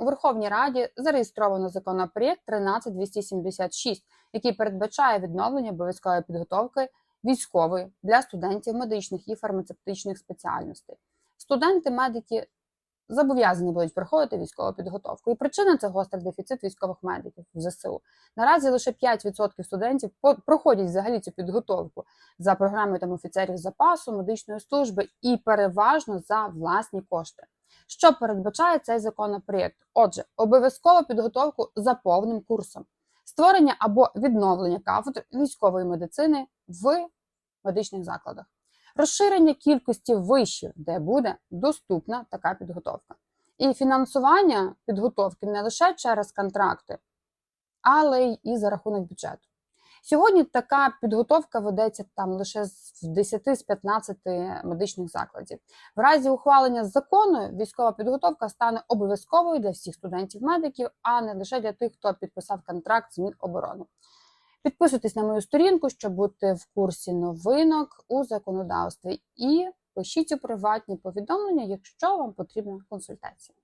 У Верховній Раді зареєстровано законопроєкт 13276, який передбачає відновлення обов'язкової підготовки військової для студентів медичних і фармацевтичних спеціальностей. Студенти, медики зобов'язані будуть проходити військову підготовку. І причина це гострий дефіцит військових медиків в ЗСУ. Наразі лише 5% студентів проходять взагалі цю підготовку за програмою там офіцерів запасу, медичної служби і переважно за власні кошти. Що передбачає цей законопроєкт? Отже, обов'язкову підготовку за повним курсом, створення або відновлення кафедр військової медицини в медичних закладах, розширення кількості вишів, де буде доступна така підготовка, і фінансування підготовки не лише через контракти, але й і за рахунок бюджету. Сьогодні така підготовка ведеться там лише з 10 з 15 медичних закладів. В разі ухвалення закону військова підготовка стане обов'язковою для всіх студентів-медиків, а не лише для тих, хто підписав контракт з Міноборони. Підписуйтесь на мою сторінку, щоб бути в курсі новинок у законодавстві, і пишіть у приватні повідомлення, якщо вам потрібна консультація.